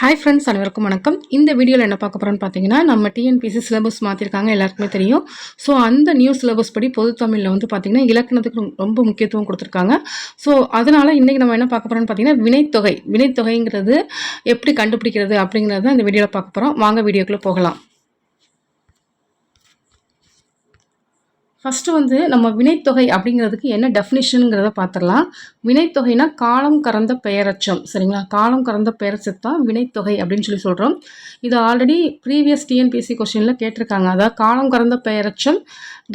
Hi friends அனைவருக்கும் வணக்கம். இந்த வீடியோவில் என்ன பார்க்க போகிறோன்னு பார்த்தீங்கன்னா நம்ம டிஎன்பிசி சிலபஸ் மாற்றிருக்காங்க எல்லாருக்குமே தெரியும். ஸோ அந்த நியூ சிலபஸ் படி பொது தமிழில் வந்து பார்த்திங்கன்னா இலக்கணத்துக்கு ரொம்ப முக்கியத்துவம் கொடுத்துருக்காங்க. ஸோ அதனால் இன்றைக்கி நம்ம என்ன பார்க்க போகிறோம்னு பார்த்தீங்கன்னா வினைத்தொகை. வினைத்தொகைங்கிறது எப்படி கண்டுபிடிக்கிறது அப்படிங்கிறத இந்த வீடியோவில் பார்க்க போகிறோம் வாங்க வீடியோக்குள்ளே போகலாம். ஃபஸ்ட்டு வந்து நம்ம வினைத்தொகை அப்படிங்கிறதுக்கு என்ன டெஃபினிஷனுங்கிறத பார்த்துடலாம் வினைத்தொகைனா காலம் கறந்த பெயரச்சம். சரிங்களா? காலம் கறந்த பெயரச்சம் தான் வினைத்தொகை அப்படின்னு சொல்லி சொல்கிறோம் இது ஆல்ரெடி ப்ரீவியஸ் டிஎன்பிஎஸ்சி கொஸ்டினில் கேட்டிருக்காங்க. அதாவது காலம் கறந்த பெயரச்சம்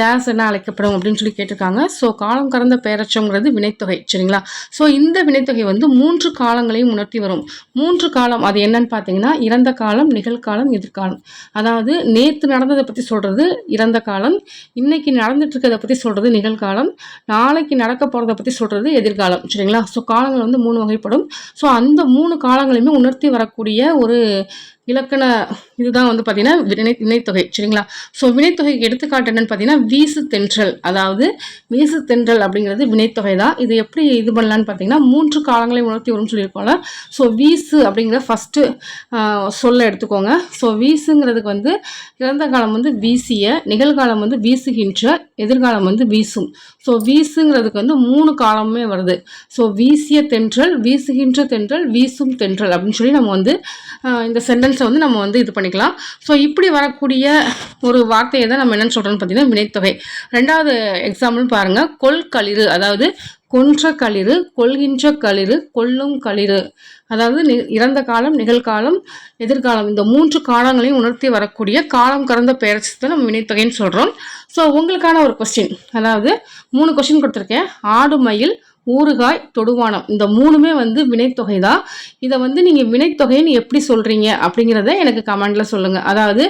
டேஸ் என்ன அழைக்கப்படும் அப்படின்னு சொல்லி கேட்டிருக்காங்க. ஸோ காலம் கறந்த பெயரச்சம்ங்கிறது வினைத்தொகை. சரிங்களா? ஸோ இந்த வினைத்தொகை வந்து மூன்று காலங்களையும் உணர்த்தி வரும். மூன்று காலம் அது என்னன்னு பார்த்தீங்கன்னா இறந்த காலம் நிகழ்காலம் எதிர்காலம். அதாவது நேற்று நடந்ததை பற்றி சொல்கிறது இறந்த காலம் இன்னைக்கு நடந்த இருக்கிறத பற்றி சொல்கிறது நிகழ்காலம். நாளைக்கு நடக்க போகிறத பற்றி சொல்கிறது எதிர்காலம். சரிங்களா? ஸோ காலங்கள் வந்து மூணு வகைப்படும். ஸோ அந்த மூணு காலங்களையுமே உணர்த்தி வரக்கூடிய ஒரு இலக்கண இதுதான் வந்து பார்த்தீங்கன்னா வினை வினைத்தொகை சரிங்களா? ஸோ வினைத்தொகைக்கு எடுத்துக்காட்டு என்னன்னு பார்த்தீங்கன்னா வீசு தென்றல். அதாவது வீசு தென்றல் அப்படிங்கிறது வினைத்தொகை தான். இது எப்படி இது பண்ணலான்னு பார்த்தீங்கன்னா மூன்று காலங்களை உணர்த்தி வரும்னு சொல்லியிருக்கோம்ல. ஸோ வீசு அப்படிங்கிற ஃபஸ்ட்டு சொல்ல எடுத்துக்கோங்க. ஸோ வீசுங்கிறதுக்கு வந்து இறந்த காலம் வந்து வீசிய நிகழ்காலம் வந்து வீசுகின்ற எதிர்காலம் வந்து வீசும். ஸோ வீசுங்கிறதுக்கு வந்து மூணு காலமுமே வருது. ஸோ வீசிய தென்றல் வீசுகின்ற தென்றல் வீசும் தென்றல் அப்படின்னு சொல்லி நம்ம வந்து இந்த சென்டென்ஸ் சென்டென்ஸை வந்து நம்ம வந்து இது பண்ணிக்கலாம். ஸோ இப்படி வரக்கூடிய ஒரு வார்த்தையை தான் நம்ம என்னென்னு சொல்கிறோன்னு பார்த்தீங்கன்னா வினைத்தொகை. ரெண்டாவது எக்ஸாம்பிள் பாருங்கள் கொல் களிறு அதாவது கொன்ற களிறு கொள்கின்ற களிறு கொல்லும் களிறு. அதாவது இறந்த காலம் நிகழ்காலம் எதிர்காலம். இந்த மூன்று காலங்களையும் உணர்த்தி வரக்கூடிய காலம் கறந்த பெயர்ச்சி நம்ம வினைத்தொகைன்னு சொல்கிறோம் ஸோ உங்களுக்கான ஒரு கொஸ்டின் அதாவது மூணு கொஸ்டின் கொடுத்துருக்கேன். ஆடு மயில் ஊறுகாய் தொடுவானம். இந்த மூணுமே வந்து வினைத்தொகை தான் இதை வந்து நீங்கள் வினைத்தொகைன்னு எப்படி சொல்கிறீங்க அப்படிங்கிறத எனக்கு கமெண்டில் சொல்லுங்கள் அதாவது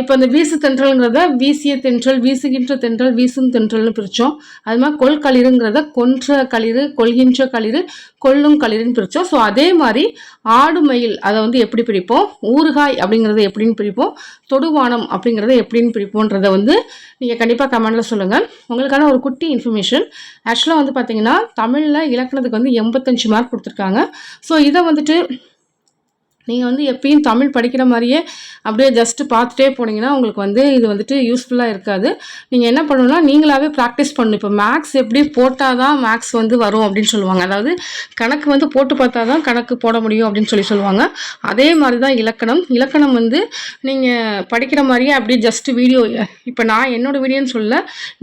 இப்போ அந்த வீசு தென்றல்ங்கிறத வீசிய தென்றல் வீசுகின்ற தென்றல் வீசும் தென்றல்னு பிரித்தோம் அது மாதிரி கொள் களிருங்கிறத கொன்ற களிறு கொள்கின்ற களிறு கொள்ளும் களிருன்னு பிரித்தோம் ஸோ அதே மாதிரி ஆடு மயில் அதை வந்து எப்படி பிரிப்போம்? ஊறுகாய் அப்படிங்கிறத எப்படின்னு பிரிப்போம்? தொடுவானம் அப்படிங்கிறத எப்படின்னு பிரிப்போன்றதை வந்து நீங்கள் கண்டிப்பாக கமெண்டில் சொல்லுங்கள் உங்களுக்கான ஒரு குட்டி இன்ஃபர்மேஷன். ஆக்சுவலாக வந்து பார்த்தீங்கன்னா தமிழில் இலக்கணத்துக்கு வந்து எண்பத்தஞ்சு மார்க் கொடுத்துருக்காங்க. ஸோ இதை வந்துட்டு நீங்கள் வந்து எப்பயும் தமிழ் படிக்கிற மாதிரியே அப்படியே ஜஸ்ட்டு பார்த்துட்டே போனீங்கன்னா உங்களுக்கு வந்து இது வந்துட்டு யூஸ்ஃபுல்லாக இருக்காது. நீங்கள் என்ன பண்ணணும்னா நீங்களாகவே ப்ராக்டிஸ் பண்ணணும். இப்போ மேக்ஸ் எப்படி போட்டால் தான் மேக்ஸ் வந்து வரும் அப்படின்னு சொல்லுவாங்க. அதாவது கணக்கு வந்து போட்டு பார்த்தா தான் கணக்கு போட முடியும் அப்படின்னு சொல்லி சொல்லுவாங்க. அதே மாதிரி தான் இலக்கணம். இலக்கணம் வந்து நீங்கள் படிக்கிற மாதிரியே அப்படியே ஜஸ்ட்டு வீடியோ இப்போ நான் என்னோடய வீடியோன்னு சொல்ல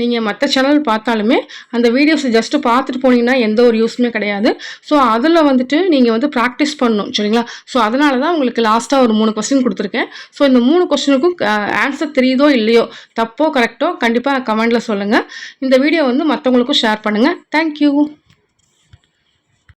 நீங்கள் மற்ற சேனல் பார்த்தாலுமே அந்த வீடியோஸ் ஜஸ்ட்டு பார்த்துட்டு போனீங்கன்னா எந்த ஒரு யூஸுமே கிடையாது. ஸோ அதில் வந்துட்டு நீங்கள் வந்து ப்ராக்டிஸ் பண்ணணும். சரிங்களா? ஸோ அதனால் அதனால தான் உங்களுக்கு லாஸ்ட்டாக ஒரு மூணு கொஸ்டின் கொடுத்துருக்கேன். ஸோ இந்த மூணு கொஸ்டினுக்கும் ஆன்சர் தெரியுதோ இல்லையோ தப்போ கரெக்டோ கண்டிப்பாக கமெண்டில் சொல்லுங்கள் இந்த வீடியோ வந்து மற்றவங்களுக்கும் ஷேர் பண்ணுங்கள் தேங்க்யூ